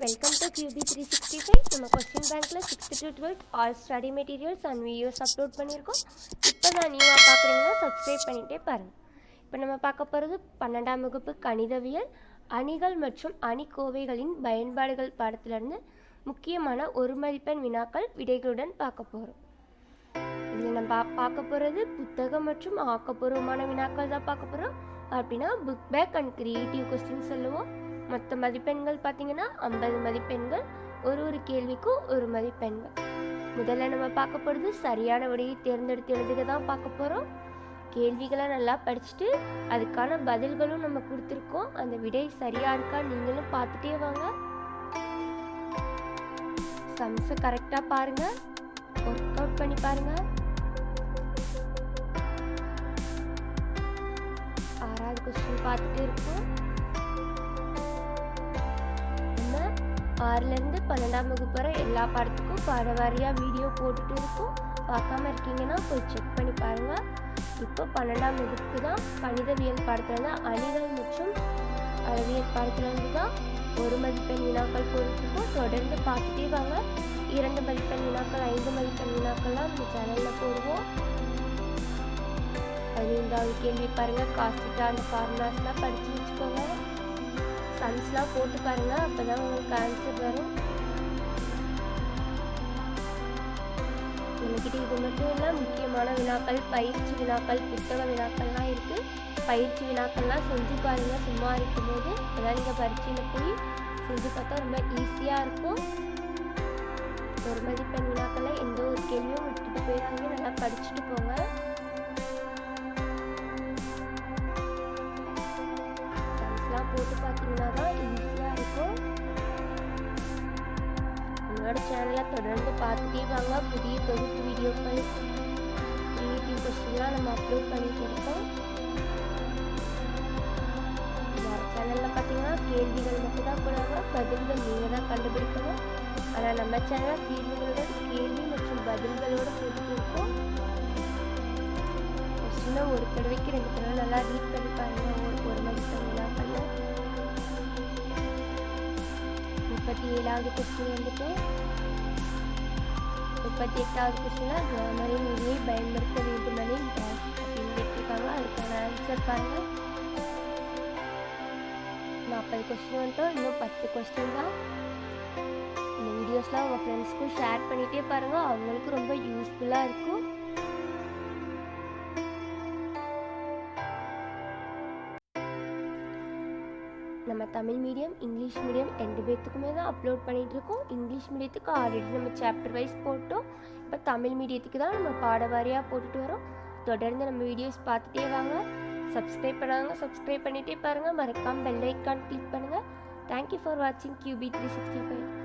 Welcome to QB three sixty five நம்ம question பேங்க்கில் sixth to twelfth all study materials and videos upload பண்ணியிருக்கோம். இப்போ நான் நியூவாக பார்க்குறீங்கன்னா சப்ஸ்கிரைப் பண்ணிகிட்டே பாருங்கள் இப்போ நம்ம பார்க்க போகிறது பன்னெண்டாம் வகுப்பு கணிதவியல் அணிகள் மற்றும் அணிக்கோவைகளின் பயன்பாடுகள் பாடத்திலிருந்து முக்கியமான ஒரு மதிப்பெண் வினாக்கள் விடைகளுடன் பார்க்க போகிறோம் இதில் நம்ம பா- பார்க்க போகிறது புத்தகம் மற்றும் ஆக்கப்பூர்வமான வினாக்கள் தான் பார்க்க போகிறோம் அப்படின்னா book back and creative question சொல்லுவோம். மொத்த மதிப்பெண்கள் பார்த்தீங்கன்னா ஐம்பது மதிப்பெண்கள் ஒரு ஒரு கேள்விக்கும் ஒரு மதிப்பெண்கள். முதல்ல நம்ம பார்க்க போகிறது சரியான விடையை தேர்ந்தெடுத்து எழுதுக தான் பார்க்க போகிறோம் கேள்விகளை நல்லா படிச்சுட்டு அதுக்கான பதில்களும் நம்ம கொடுத்துருக்கோம். அந்த விடை சரியாக இருக்கா நீங்களும் பார்த்துட்டே வாங்க. சம்ஸை கரெக்டாக பாருங்கள் ஒர்க் அவுட் பண்ணி பாருங்கள் ஆறாவது கொஸ்டின் பார்த்துட்டு இருக்கோம். ஆறுலேருந்து பன்னெண்டாம் வகுப்பு வரை எல்லா பாடத்துக்கும் பாட வாரியாக வீடியோ போட்டுட்டு இருக்கும். பார்க்காம இருக்கீங்கன்னா போய் செக் பண்ணி பாருங்கள் இப்போ பன்னெண்டாம் வகுப்புக்கு தான். கணிதவியல் பாடத்துல அணிகள் மற்றும் அளவியல் பாடத்துலேருந்து தான் ஒரு மதிப்பெண் வினாக்கள் போட்டுருக்கோம் தொடர்ந்து பார்த்துட்டே வாங்க. இரண்டு மதிப்பெண் வினாக்கள் ஐந்து மதிப்பெண் வினாக்கள்லாம் நம்ம சேனலில் போடுவோம். பதினைந்தாவது கேள்வி பாருங்கள் காஸ்டிட்டா அந்த ஃபார்முலாஸ்லாம் படித்து வச்சுக்கோங்க. சம்ஸ்லாம் போட்டு பாருங்க அப்பதான் உங்களுக்கு ஆன்சர் வரும். நம்மக்கிட்ட இது மட்டும் இல்லை முக்கியமான வினாக்கள் பயிற்சி வினாக்கள் புத்தக வினாக்கள்லாம் இருக்கு. பயிற்சி வினாக்கள்லாம் செஞ்சு பாருங்க சும்மா இருக்கும்போது. அதான் நீங்கள் பரீட்சையில் போய் செஞ்சு பார்த்தா ரொம்ப ஈஸியாக இருக்கும். ஒரு மதிப்பெண் வினாக்களை எந்த ஒரு கேள்வியும் விட்டுட்டு போயிடாதீங்க. நல்லா படிச்சுட்டு போங்க. போட்டு பார்த்தீங்கன்னா தான் ஈஸியாக இருக்கும். என்னோட சேனலை தொடர்ந்து பார்த்துட்டே வாங்க. புதிய தொகுப்பு வீடியோக்கள் கிரியேட்டிவ் கொஸ்டின்லாம் நம்ம அப்லோட் பண்ணிட்டு இருக்கோம். வேறு சேனலில் பார்த்தீங்கன்னா கேள்விகள் மட்டும் தான் போடுவாங்க. பதில்கள் நீங்கள் தான் கண்டுபிடிக்கணும். ஆனால் நம்ம சேனல் தீர்வுகளோட கேள்வி மற்றும் பதில்களோடு கொடுத்துருக்கோம் கொஸ்டினை ஒரு தடவைக்கு ரெண்டு தடவை நல்லா ரீட் பண்ணி பாருங்க. ஒரு ஒரு மதிப்பெண் வினாக்கள்ல முப்பத்தி ஏழாவது கொஸ்டின் வந்துட்டு முப்பத்தி எட்டாவது கொஸ்டினில் கிராமரின் மொழியை பயன்படுத்த வேண்டுமெனில் dash அப்படின்னு கேட்டிருக்காங்க. அதுக்கான ஆன்சர் பாருங்கள் நாற்பது கொஸ்டின் வந்துட்டோம் இன்னும் பத்து கொஸ்டின் தான். இந்த வீடியோஸ்லாம் உங்கள் ஃப்ரெண்ட்ஸ்க்கும் ஷேர் பண்ணிகிட்டே பாருங்கள் அவங்களுக்கு ரொம்ப யூஸ்ஃபுல்லாக இருக்கும். நம்ம தமிழ் மீடியம் இங்கிலீஷ் மீடியம் ரெண்டு பேர்த்துக்குமே தான் அப்லோட் பண்ணிகிட்ருக்கோம் இருக்கோம் இங்கிலீஷ் மீடியத்துக்கு ஆல்ரெடி நம்ம சாப்டர் வைஸ் போட்டோம். இப்போ தமிழ் மீடியத்துக்கு தான் நம்ம பாடவாரியாக போட்டுட்டு வரோம். தொடர்ந்து நம்ம வீடியோஸ் பார்த்துட்டே வாங்க. சப்ஸ்கிரைப் பண்ணாங்க சப்ஸ்கிரைப் பண்ணிகிட்டே பாருங்கள் மறக்காமல் பெல் ஐக்கான் கிளிக் பண்ணுங்கள் தேங்க்யூ ஃபார் வாட்சிங் கியூபி த்ரீ சிக்ஸ்டி ஃபைவ்